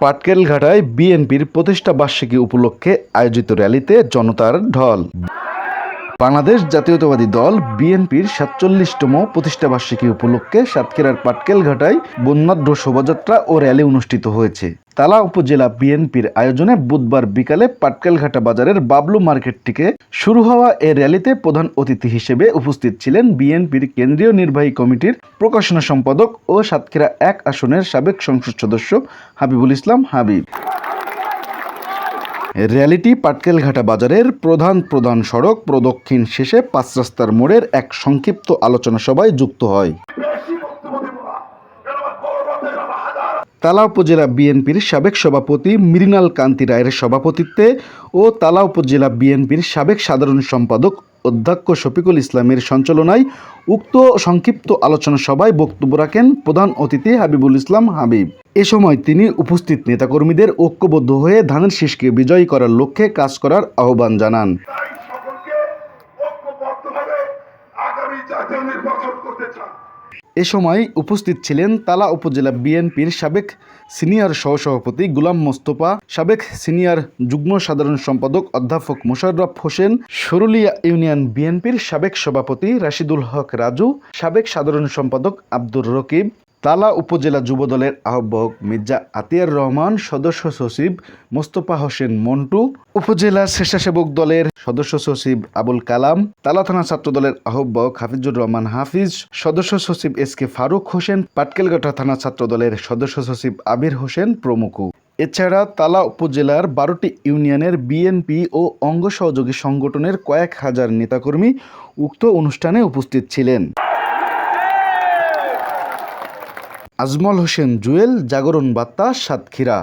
পাটকেলঘাটায় বিএনপির প্রতিষ্ঠা বার্ষিকী উপলক্ষে আয়োজিত র্যালিতে জনতার ঢল। বাংলাদেশ জাতীয়তাবাদী দল বিএনপির সাতচল্লিশতম প্রতিষ্ঠা বার্ষিকী উপলক্ষে সাতক্ষীরার পাটকেলঘাটায় বন্যাঢ্য শোভাযাত্রা ও র্যালি অনুষ্ঠিত হয়েছে। তালা উপজেলা বিএনপির আয়োজনে বুধবার বিকালে পাটকেলঘাটা বাজারের বাবলু মার্কেট থেকে শুরু হওয়া এ র্যালিতে প্রধান অতিথি হিসেবে উপস্থিত ছিলেন বিএনপির কেন্দ্রীয় নির্বাহী কমিটির প্রকাশনা সম্পাদক ও সাতক্ষীরা এক আসনের সাবেক সংসদ সদস্য হাবিবুল ইসলাম হাবিব। র্যালিটি পাটকেলঘাটা বাজারের প্রধান প্রধান সড়ক প্রদক্ষিণ শেষে পাঁচ রাস্তার মোড়ের এক সংক্ষিপ্ত আলোচনা সভায় যুক্ত হয়। তালা উপজেলা বিএনপির সাবেক সভাপতি মৃণাল কান্তি রায়ের সভাপতিত্বে ও তালা উপজেলা বিএনপির সাবেক সাধারণ সম্পাদক অধ্যক্ষ শফিকুল ইসলামের সঞ্চালনায় উক্ত সংক্ষিপ্ত আলোচনা সভায় বক্তব্য রাখেন প্রধান অতিথি হাবিবুল ইসলাম হাবিব। এ সময় তিনি উপস্থিত নেতাকর্মীদের ঐক্যবদ্ধ হয়ে ধানের শীষকে বিজয়ী করার লক্ষ্যে কাজ করার আহ্বান জানান। আগামী জাতীয় নির্বাচন করতে চান। এ সময় উপস্থিত ছিলেন তালা উপজেলা বিএনপির সাবেক সিনিয়র সহসভাপতি গুলাম মোস্তফা, সাবেক সিনিয়র যুগ্ম সাধারণ সম্পাদক অধ্যাপক মোশাররফ হোসেন, সরুলিয়া ইউনিয়ন বিএনপির সাবেক সভাপতি রাশিদুল হক রাজু, সাবেক সাধারণ সম্পাদক আব্দুর রকিব তালা উপজেলা যুবদলের আহ্বায়ক মির্জা আতিয়ার রহমান, সদস্য সচিব মোস্তফা হোসেন মন্টু, উপজেলা স্বেচ্ছাসেবক দলের সদস্য সচিব আবুল কালাম, তালা থানা ছাত্র দলের আহ্বায়ক হাফিজুর রহমান হাফিজ, সদস্য সচিব এস কে ফারুক হোসেন পাটকেলগাটা থানা ছাত্র দলের সদস্য সচিব আবির হোসেন প্রমুখ। এছাড়া তালা উপজেলার বারোটি ইউনিয়নের বিএনপি ও অঙ্গ সহযোগী সংগঠনের কয়েক হাজার নেতাকর্মী উক্ত অনুষ্ঠানে উপস্থিত ছিলেন। আজমল হোসেন জুয়েল জাগরণ বার্তা সাতক্ষীরা।